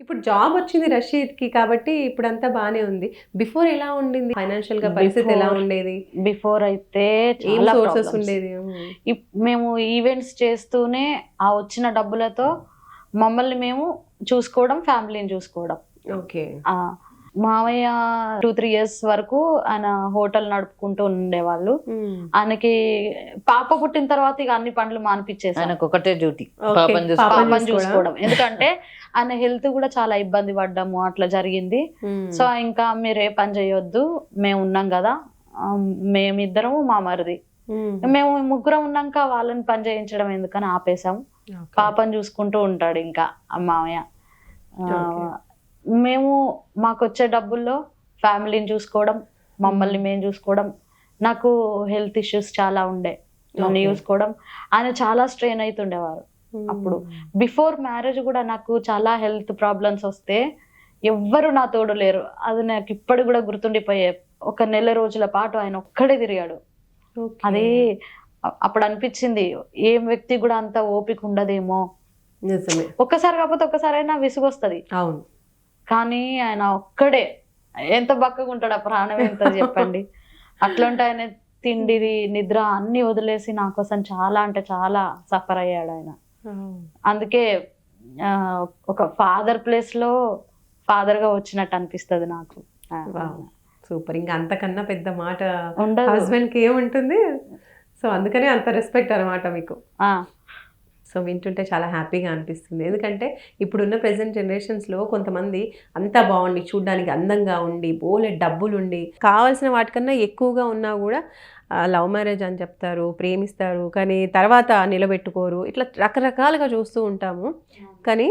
ఇప్పుడు జాబ్ వచ్చింది రషీద్కి కాబట్టి ఇప్పుడు అంతా బానే ఉంది. బిఫోర్ ఎలా ఉండింది? ఫైనాన్షియల్గా పరిస్థితి ఎలా ఉండేది? బిఫోర్ అయితే చాలా సోర్సెస్. ఉండేది? మేము ఈవెంట్స్ చేస్తూనే ఆ వచ్చిన డబ్బులతో మమ్మల్ని మేము చూసుకోవడం ఫ్యామిలీని చూసుకోవడం. ఓకే. మావయ్య టూ త్రీ ఇయర్స్ వరకు ఆయన హోటల్ నడుపుకుంటూ ఉండేవాళ్ళు. ఆయనకి పాప పుట్టిన తర్వాత ఇక అన్ని పనులు మానిపించేసాను ఆయనకు ఒకటే డ్యూటీ. పాపం పాపని చూసుకోవడం. ఎందుకంటే ఆయన హెల్త్ కూడా చాలా ఇబ్బంది పడ్డాము అట్లా జరిగింది. సో ఇంకా మీరు ఏ పని చేయొద్దు మేము ఉన్నాం కదా. ఆ, మేమిద్దరము మా మరిది. మేము ముగ్గురం ఉన్నాక వాళ్ళని పని చేయించడం ఎందుకని ఆపేసాము పాపని చూసుకుంటూ ఉంటాడు ఇంకా మామయ్య. మేము మాకు వచ్చే డబ్బుల్లో ఫ్యామిలీని చూసుకోవడం మమ్మల్ని మేము చూసుకోవడం నాకు హెల్త్ ఇష్యూస్ చాలా ఉండే నన్ను. చూసుకోవడం. ఆయన చాలా స్ట్రెయిన్ అవుతుండేవారు అప్పుడు. బిఫోర్ మ్యారేజ్ కూడా నాకు చాలా హెల్త్ ప్రాబ్లమ్స్ వస్తే ఎవ్వరు నా తోడు లేరు. అది నాకు ఇప్పటికి కూడా గుర్తుండిపోయే ఒక నెల రోజుల పాటు ఆయన ఒక్కడే తిరిగాడు. అదే అప్పుడు అనిపించింది ఏం వ్యక్తి కూడా అంత ఓపిక ఉండదేమో. ఒక్కసారి కాకపోతే ఒక్కసారైనా విసుగొస్తది. అవును. కానీ ఆయన ఒక్కడే. ఎంత బక్కగా ఉంటాడు ఆ ప్రాణం ఎంత చెప్పండి. అట్లాంటి ఆయన తిండిది నిద్ర అన్ని వదిలేసి నా కోసం చాలా అంటే చాలా సఫర్ అయ్యాడు ఆయన. అందుకే ఒక ఫాదర్ ప్లేస్లో ఫాదర్గా వచ్చినట్టు అనిపిస్తుంది నాకు. సూపర్. ఇంకా అంతకన్నా పెద్ద మాట హస్బెండ్కి ఏముంటుంది? సో అందుకనే అంత రెస్పెక్ట్ అనమాట మీకు. ఆ, సో వింటుంటే చాలా హ్యాపీగా అనిపిస్తుంది. ఎందుకంటే ఇప్పుడున్న ప్రజెంట్ జనరేషన్స్లో కొంతమంది అంతా బాగుండి చూడ్డానికి అందంగా ఉండి బోలే డబ్బులు ఉండి కావాల్సిన వాటికన్నా ఎక్కువగా ఉన్నా కూడా లవ్ మ్యారేజ్ అని చెప్తారు ప్రేమిస్తారు కానీ తర్వాత నిలబెట్టుకోరు ఇట్లా రకరకాలుగా చూస్తూ ఉంటాము. కానీ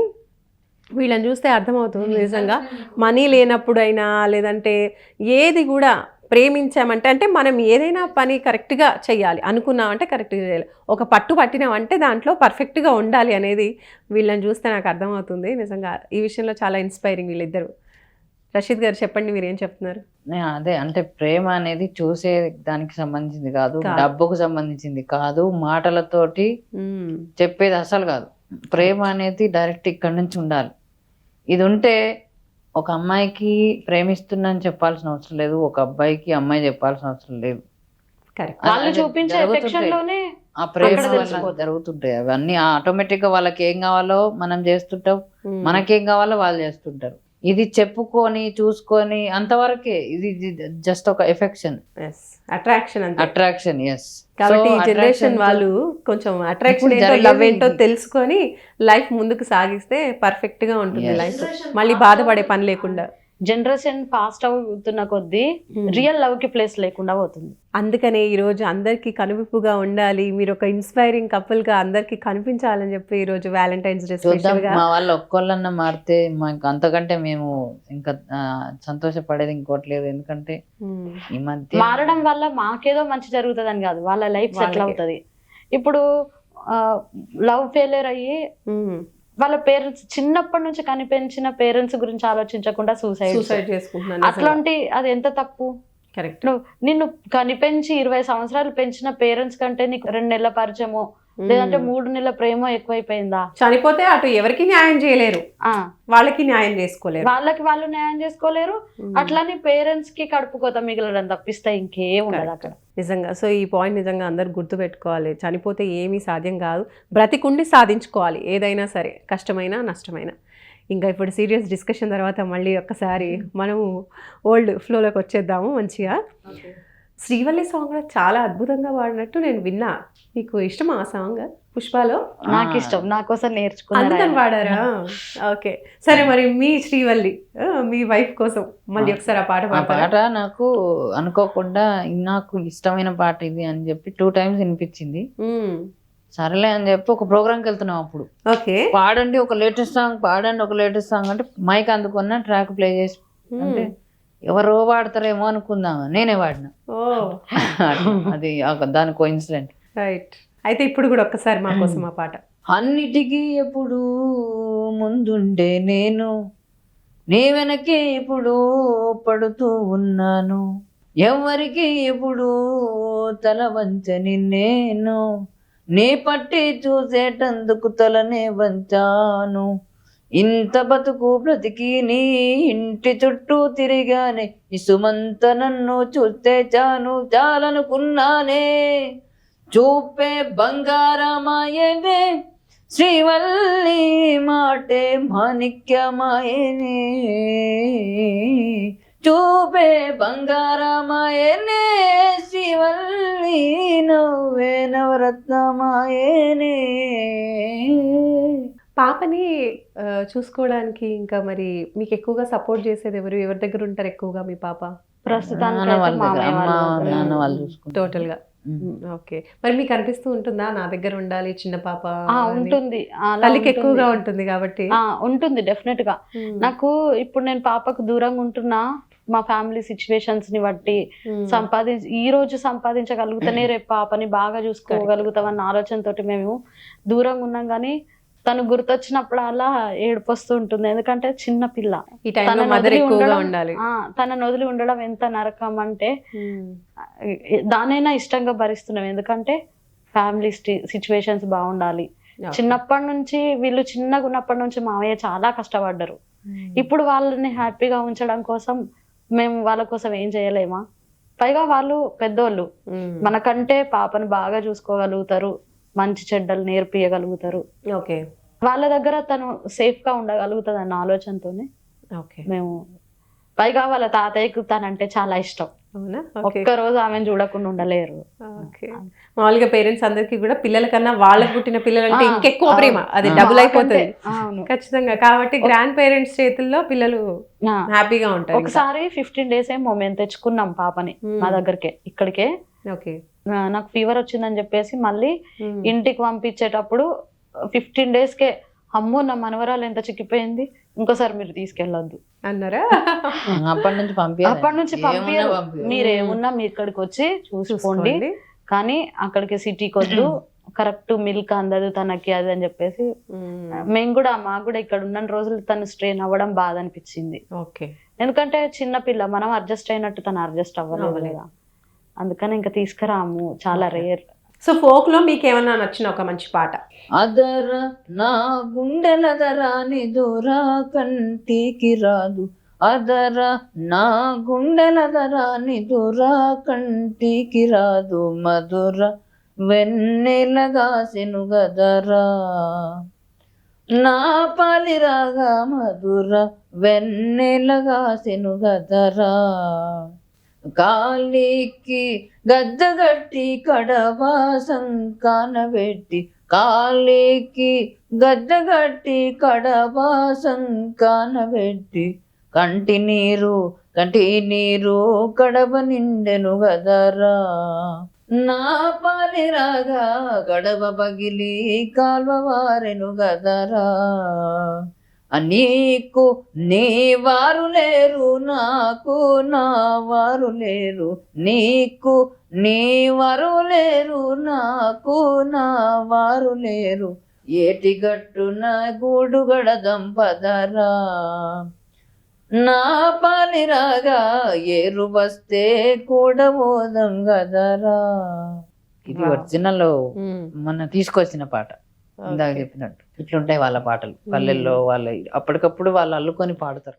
వీళ్ళని చూస్తే అర్థమవుతుంది నిజంగా. మనీ లేనప్పుడైనా లేదంటే ఏది కూడా ప్రేమించామంటే అంటే మనం ఏదైనా పని కరెక్ట్గా చెయ్యాలి. అనుకున్నామంటే కరెక్ట్గా చేయాలి ఒక పట్టు పట్టినామంటే దాంట్లో పర్ఫెక్ట్గా ఉండాలి అనేది వీళ్ళని చూస్తే నాకు అర్థమవుతుంది. నిజంగా ఈ విషయంలో చాలా ఇన్స్పైరింగ్ వీళ్ళిద్దరు. రషీద్ గారు చెప్పండి మీరు ఏం చెప్తున్నారు అదే అంటే ప్రేమ అనేది చూసే దానికి సంబంధించింది కాదు. డబ్బుకు సంబంధించింది కాదు మాటలతోటి. చెప్పేది అసలు కాదు. ప్రేమ అనేది డైరెక్ట్ ఇక్కడ నుంచి ఉండాలి. ఇది ఉంటే ఒక అమ్మాయికి ప్రేమిస్తున్నాని చెప్పాల్సిన అవసరం లేదు ఒక అబ్బాయికి అమ్మాయి చెప్పాల్సిన అవసరం లేదు వాళ్ళు చూపించే ఆ ప్రేమ వల్ల. జరుగుతుంటాయి అవన్నీ ఆటోమేటిక్గా వాళ్ళకి ఏం కావాలో మనం చేస్తుంటాం. మనకేం కావాలో వాళ్ళు చేస్తుంటారు ఇది చెప్పుకొని చూసుకొని అంతవరకే. ఇది జస్ట్ ఒక ఎఫెక్షన్ Yes. అట్రాక్షన్ అంతే. అట్రాక్షన్ ఎస్ కాబట్టి ఈ జనరేషన్ వాళ్ళు కొంచెం అట్రాక్షన్ ఏంటో లవ్ ఏంటో. తెలుసుకొని లైఫ్ ముందుకు సాగిస్తే పర్ఫెక్ట్గా ఉంటుంది. లైఫ్ మళ్ళీ బాధపడే పని లేకుండా. జనరేషన్ ఫాస్ట్ అవుతున్న కొద్దీ రియల్ లవ్కి ప్లేస్ లేకుండా పోతుంది అందుకనే ఈ రోజు అందరికి కనువిప్పుగా ఉండాలి మీరు ఒక ఇన్స్పైరింగ్ కపుల్గా అందరికి కనిపించాలని చెప్పి ఈ రోజు వ్యాలంటైన్స్ డే చూద్దాం స్పెషల్గా మా వాళ్ళు ఒక్కళ్ళన్నా మారితే మాకు అంతకంటే మేము ఇంకా సంతోషపడేది ఇంకోటి లేదు ఎందుకంటే మ్మ్. ఈ మధ్య మారడం వల్ల మాకేదో మంచి జరుగుతుంది అని కాదు వాళ్ళ లైఫ్ సెటిల్. అవుతుంది ఇప్పుడు లవ్ ఫెయిలియర్ అయ్యి మ్మ్. వాళ్ళ పేరెంట్స్ చిన్నప్పటి నుంచి కనిపించిన పేరెంట్స్ గురించి ఆలోచించకుండా సూసైడ్ సూసైడ్ చేసుకుంటున్నాను అట్లాంటి అది ఎంత తప్పు? కరెక్ట్ నిన్ను కనిపెంచి ఇరవై సంవత్సరాలు పెంచిన పేరెంట్స్ కంటే నీకు రెండు నెలల పరిచయమో లేదంటే మూడు నెలల ప్రేమ ఎక్కువైపోయిందా? చనిపోతే అటు ఎవరికి న్యాయం చేయలేరు. ఆ. వాళ్ళకి న్యాయం చేసుకోలేరు. వాళ్ళకి వాళ్ళు న్యాయం చేసుకోలేరు. అట్లని పేరెంట్స్కి కడుపు కోత మిగలడం తప్పిస్తే ఇంకేం ఉండదు అక్కడ. నిజంగా. సో ఈ పాయింట్ నిజంగా అందరు గుర్తుపెట్టుకోవాలి చనిపోతే ఏమీ సాధ్యం కాదు. బ్రతికుండి సాధించుకోవాలి. ఏదైనా సరే కష్టమైనా నష్టమైనా. ఇంకా ఇప్పుడు సీరియస్ డిస్కషన్ తర్వాత మళ్ళీ ఒక్కసారి మనము ఓల్డ్ ఫ్లోలోకి వచ్చేద్దాము మంచిగా. శ్రీవల్లి సాంగ్ కూడా చాలా అద్భుతంగా పాడినట్టు నేను విన్నా. మీకు ఇష్టమా ఆ సాంగ్ పుష్పలో? నాకు ఇష్టం నా కోసం ఆయన. పాడారా? ఓకే. సరే మరి మీ శ్రీవల్లి మీ వైఫ్ కోసం మళ్ళీ ఒకసారి ఆ పాట పాట నాకు అనుకోకుండా నాకు ఇష్టమైన పాట ఇది అని చెప్పి టూ టైమ్స్ వినిపించింది. సరేలే అని చెప్పి ఒక ప్రోగ్రామ్కి వెళ్తున్నాం అప్పుడు. ఓకే. పాడండి ఒక లేటెస్ట్ సాంగ్ పాడండి ఒక లేటెస్ట్ సాంగ్ అంటే మైక్ అందుకున్న ట్రాక్ ప్లే చేసి అంటే ఎవరో పాడతారేమో అనుకుందాం. నేనే పాడిన ఓ. అది దాని కోఇన్సిడెంట్ రైట్ అయితే ఇప్పుడు కూడా ఒక్కసారి మా కోసం ఆ పాట. అన్నిటికీ ఎప్పుడు ముందుండే నేను. నీ వెనకే ఇప్పుడు పడుతూ ఉన్నాను. ఎవరికి ఎప్పుడు తల వంచని నేను. నీ పట్టి చూసేటందుకు తలనే వంచాను. ఇంత బతుకు బ్రతికి నీ ఇంటి చుట్టూ తిరిగానే ఇసుమంత నన్ను చూస్తే చాను చాలనుకున్నానే. చూపే బంగారమాయనే శ్రీవల్లి మాటే మాణిక్యమాయనే. చూపే బంగారమాయనే శ్రీవల్లి నవ్వే నవరత్నమాయనే. పాపని చూసుకోవడానికి ఇంకా మరి మీకు ఎక్కువగా సపోర్ట్ చేసేది ఎవరు? ఎవరి దగ్గర ఉంటారు ఎక్కువగా మీ పాప? ప్రస్తుతానికి టోటల్గా ఓకే. మరి మీకు అనిపిస్తూ ఉంటుందా? నా దగ్గర ఉండాలి చిన్న పాప? ఉంటుంది. తల్లికి. ఎక్కువగా ఉంటుంది కాబట్టి. ఆ, ఉంటుంది డెఫినెట్గా. నాకు ఇప్పుడు నేను పాపకు దూరంగా ఉంటున్నా మా ఫ్యామిలీ సిచ్యువేషన్స్ని బట్టి ఉమ్. సంపాదించి ఈ రోజు సంపాదించగలుగుతానే రేపు పాపని బాగా చూసుకోగలుగుతామన్న ఆలోచనతోటి మేము దూరంగా ఉన్నాం కానీ తను గుర్తొచ్చినప్పుడు అలా ఏడుపు వస్తూ ఉంటుంది. ఎందుకంటే చిన్న పిల్ల. ఉండాలి. ఆ, తనని వదిలి ఉండడం ఎంత నరకం అంటే ఉమ్. దానైనా ఇష్టంగా భరిస్తున్నాం. ఎందుకంటే ఫ్యామిలీ సిచ్యువేషన్స్ బాగుండాలి. చిన్నప్పటి నుంచి వీళ్ళు చిన్నగా ఉన్నప్పటి నుంచి మావయ్య చాలా కష్టపడ్డారు. ఉమ్. ఇప్పుడు వాళ్ళని హ్యాపీగా ఉంచడం కోసం మేము వాళ్ళ కోసం ఏం చేయలేమా? పైగా వాళ్ళు పెద్దోళ్ళు. ఉమ్. మనకంటే పాపను బాగా చూసుకోగలుగుతారు. మంచి చెడ్డలు నేర్పియగలుగుతారు. ఓకే. వాళ్ళ దగ్గర తను సేఫ్గా ఉండగలుగుతుంది అన్న ఆలోచనతోనే ఓకే. మేము పైగా వాళ్ళ తాతయ్యకు తనంటే చాలా ఇష్టం. ఒక్క రోజు ఆమెను చూడకుండా ఉండలేరు. ఓకే. మామూలుగా పేరెంట్స్ అందరికి కూడా పిల్లల కన్నా వాళ్ళకి పుట్టిన పిల్లలంటే ఇంకెక్కువ ప్రేమ. అది. డబుల్ అయిపోతుంది. ఖచ్చితంగా. కాబట్టి గ్రాండ్ పేరెంట్స్ చేతుల్లో పిల్లలు హ్యాపీగా ఉంటారు. ఒకసారి ఫిఫ్టీన్ డేస్ ఏమో మేము తెచ్చుకున్నాం పాపని. మా దగ్గరికే ఇక్కడికే. ఓకే. నాకు ఫీవర్ వచ్చిందని చెప్పేసి మళ్ళీ. ఇంటికి పంపించేటప్పుడు ఫిఫ్టీన్ డేస్ కే అమ్మో నా మనవరాలు ఎంత చిక్కిపోయింది ఇంకోసారి మీరు తీసుకెళ్ళొద్దు. అన్నారా? అప్పటి నుంచి పంపి అప్పటి నుంచి పంపించరు మీరు ఏమున్నా మీ ఇక్కడికి వచ్చి చూసుకోండి. కానీ అక్కడికి సిటీకి వద్దు కరెక్ట్ మిల్క్ అందదు తనకి అది అని చెప్పేసి. మేము. కూడా మాకు కూడా ఇక్కడ ఉన్న రోజులు తను స్ట్రెయిన్ అవ్వడం బాధ అనిపించింది. ఓకే. ఎందుకంటే చిన్న పిల్ల మనం అడ్జస్ట్ అయినట్టు తను అడ్జస్ట్ అవ్వలేదు అవ్వలేదు. కదా. అందుకని ఇంకా తీసుకురాము. చాలా రేర్ సో ఫోక్లో మీకు ఏమన్నా నచ్చిన ఒక మంచి పాట? అదర నా గుండెలదర నిదురా కంటికి రాదు. అదర నా గుండెలదర నిదురా కంటికి రాదు. మధుర వెన్నెలగాసెను గదరా. నా పాలిరాగా మధుర వెన్నెలగాసెను గదరా. కాలికి గద్దగట్టి కడవాసం కానబెట్టి కాలికి గద్దగట్టి కడవాసం కానబెట్టి కంటి నీరు కంటి నీరు కడవ నిండెను గదరా. నా పాలిరాగా గడవ పగిలి కాల్వ వారెను గదరా. నీకు నీ వారు లేరు నాకు నా వారు లేరు నీకు నీ వారు లేరు నాకు నా వారు లేరు ఏటి గట్టున గూడు గడదంపదరా నా పాలిరాగా ఏరు వస్తే కూడా పోదాం గదరా ఇది. ఒరిజినల్. మన తీసుకొచ్చిన పాట ఇందాక. చెప్పినట్టు ఇట్లుంటాయి వాళ్ళ పాటలు. పల్లెల్లో వాళ్ళ అప్పటికప్పుడు వాళ్ళు అల్లుకొని పాడతారు.